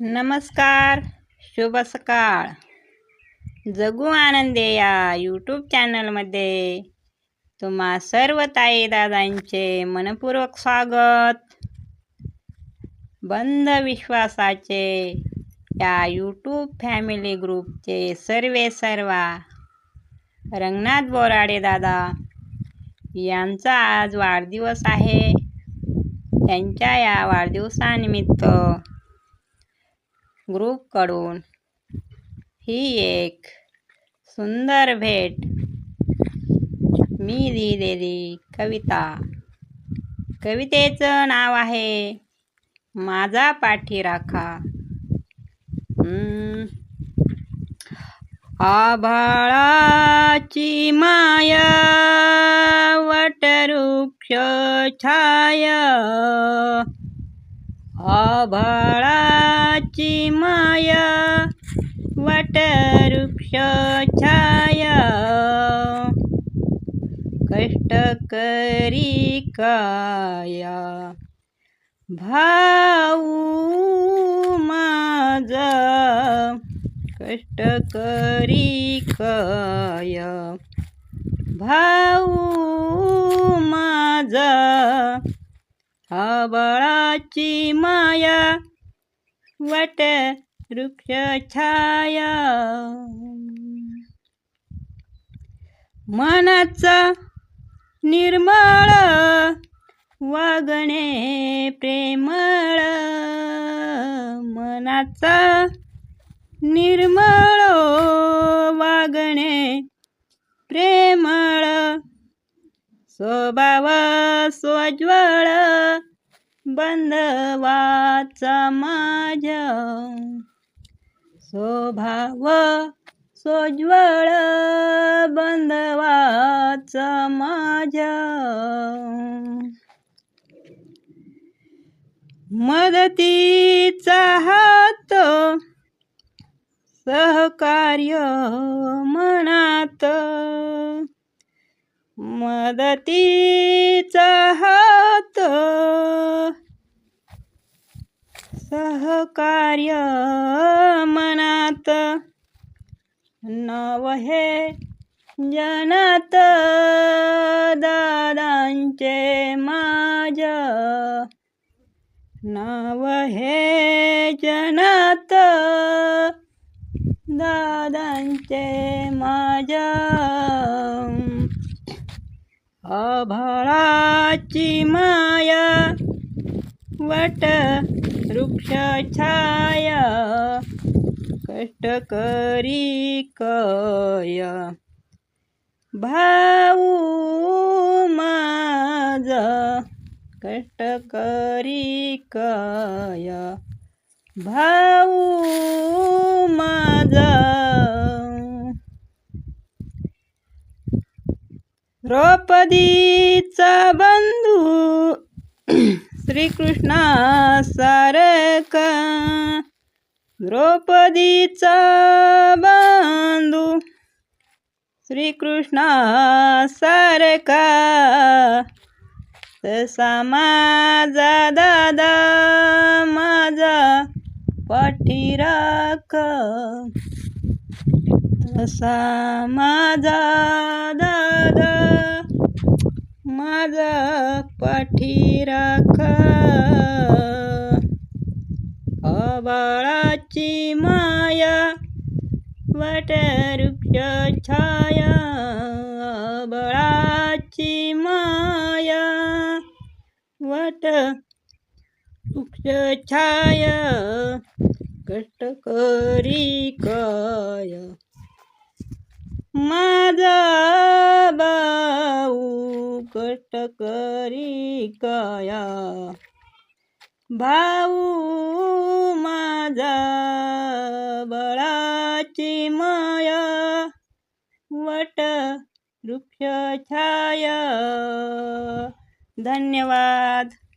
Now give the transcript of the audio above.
नमस्कार शुभ सकाळ. जगू आनंदे या यूट्यूब चॅनलमध्ये तुम्हा सर्व ताई दादांचे मनपूर्वक स्वागत. बंद विश्वासाचे या यूट्यूब फॅमिली ग्रुपचे सर्वे सर्वा रंगनाथ बोराडे दादा यांचा आज वाढदिवस आहे. त्यांच्या या वाढदिवसानिमित्त ग्रुपकडून ही एक सुंदर भेट. मी लिहिलेली कविता. कवितेचं नाव आहे माझा पाठी राखा हम्म. आभाळाची माया वटवृक्ष छाया. आभाळाची माया वटवृक्ष छाया कष्टकरी काया. भाऊ माझा कष्टकरी काया. भाऊ माझा आबाळाची माया वट वृक्ष छाया मनाचा निर्मळ वागणे प्रेमळ. मनाचा निर्मळ वागणे प्रेमळ. स्वभाव स्वज्वळ बंधवाचा माझ्या स्वभाव सोज्वळ बंधवाचा माझ्या मदतीचा हात सहकार्य मनात. मदतीचा हात सहकार्य मनात. नव हे जनात दादांचे माझ नवहे जनात दादांचे माझ्या अभळाची माया वट वृक्ष छाया कष्टकरी कय भाऊ माझ कष्टकरी कय भाऊ माझा। द्रौपदीचा बंधू श्रीकृष्णा सारका द्रौपदीचा बांधू. श्रीकृष्णा सारका तसा माझा दादा माझा पाठीराख. तसा माझा दादा माझा पाठीराख आबाळाची माया वटवृक्ष छाया. आबाळाची माया वट वृक्ष छाया कष्टकरी काय? माझा भाऊ कष्टकरी काया. भाऊ माझा बळाची माया. वट वृक्ष छाया. धन्यवाद.